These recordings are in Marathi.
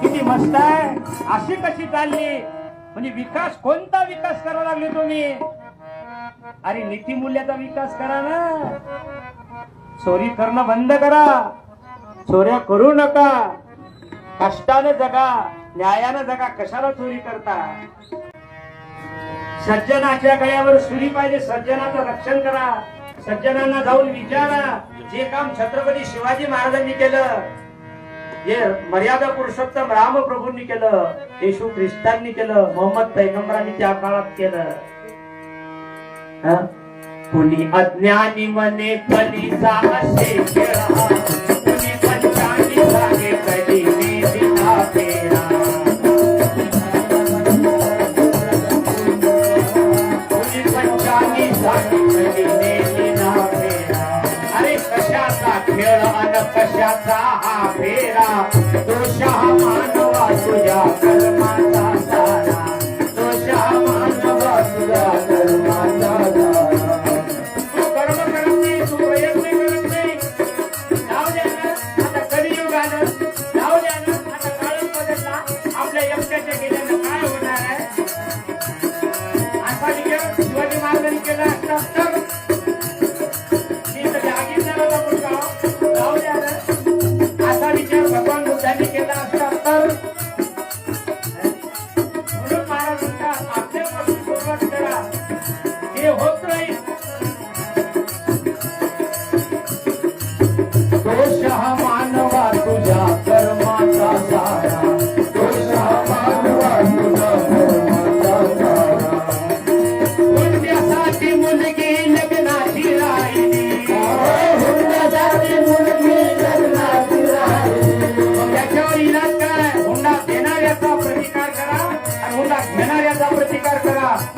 किती मस्त आहे. अशी कशी चालली? म्हणजे विकास कोणता विकास करावा लागले तुम्ही? अरे नीती मूल्याचा विकास करा ना. चोरी करणं बंद करा. चोऱ्या करू नका. कष्टानं जगा न्यायानं जगा. कशाला चोरी करता? सज्जनाच्या गळ्यावर सुरी पाहिजे सज्जनाचं रक्षण करा. सज्जनांना जाऊन विचारा. जे काम छत्रपती शिवाजी महाराजांनी केलं जे मर्यादा पुरुषोत्तम रामप्रभूंनी केलं येशू ख्रिस्तांनी केलं मोहम्मद पैगंबरांनी त्या काळात केलं. कोणी अज्ञानी मने पलीचा असे कशाचा खेळ अन कशाचा हा फेरा? दोष हा स्वीकार करा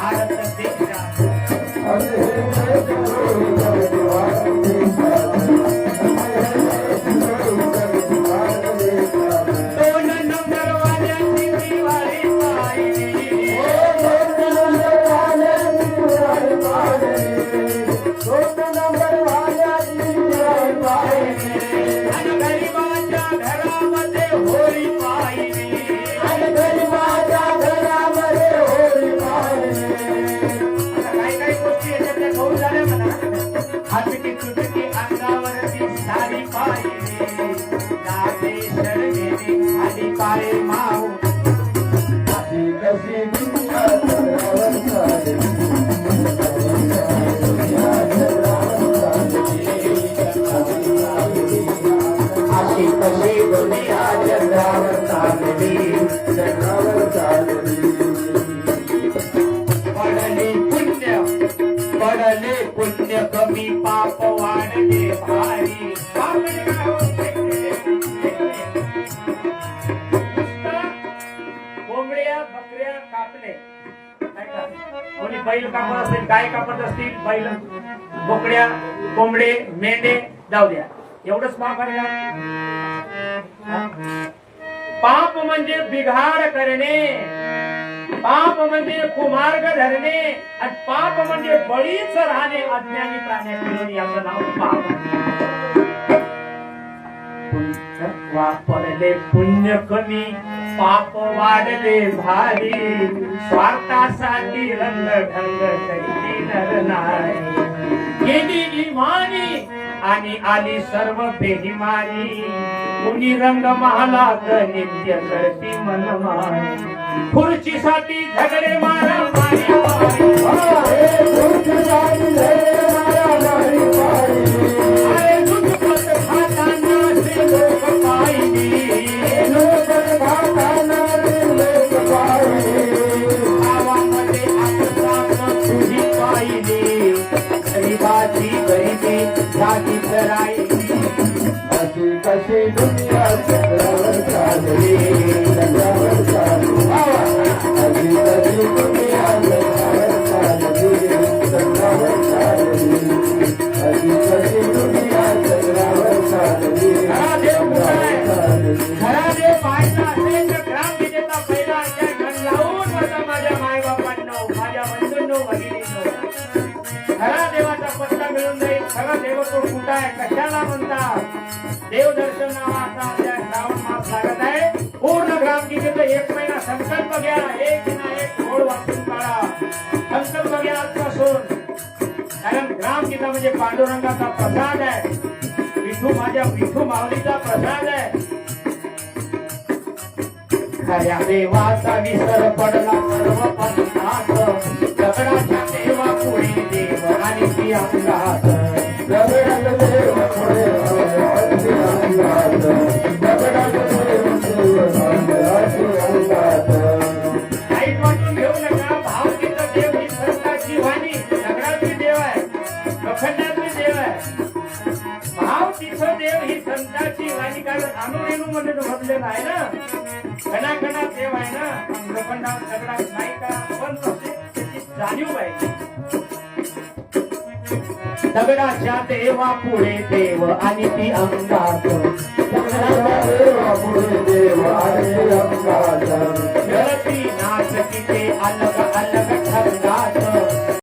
Ah, tá पडले पुण्य कमी पाप वाढले भारी. कोंबड्या बकऱ्या कापले. कोणी बैल कापत असेल गाय कापत असतील बैल बोकड्या कोंबडे मेंढे जाऊ द्या. एवढंच पाप आहे पाप म्हणजे बिघाड करणे. पाप म्हणजे कुमार्ग धरणे आणि पाप म्हणजे बळीच राहणे अज्ञानी प्राण्याकडून याचं नाव पाप. पुण्य वापरले पुण्य कमी पाप वाढले भारी. स्वार्थासाठी रंग ढंग कैदी नर नाही. गेली इमानी आणि आली सर्व बेहिमारी कुणी रंग महालात नित्य करती मनमारी खुर्चीसाठी झगडे मारा मारी. खरा देव तो कुठं आहे कशाला म्हणतात देवदर्शन नावाचा सांगत आहे. पूर्ण ग्रामगीतेचा एक महिना संकल्प घ्या. एक ना एक गोड वाचून काढा. संकल्प घ्या आजपासून. कारण ग्रामगीता म्हणजे पांडुरंगाचा प्रसाद आहे. विठू माझ्या विठू माऊलीचा प्रसाद आहे. खऱ्या देवाचा विसर पडला. मध्ये तो भरलेला आहे ना. देव आहे ना. दगडा नाही का पण जाणीव दगडाच्या देवा पुढे देव आणि ती अंगात. दगडाच्या देवा पुढे देव आणि अंगात. नाच किती अलग अलग ठरणार.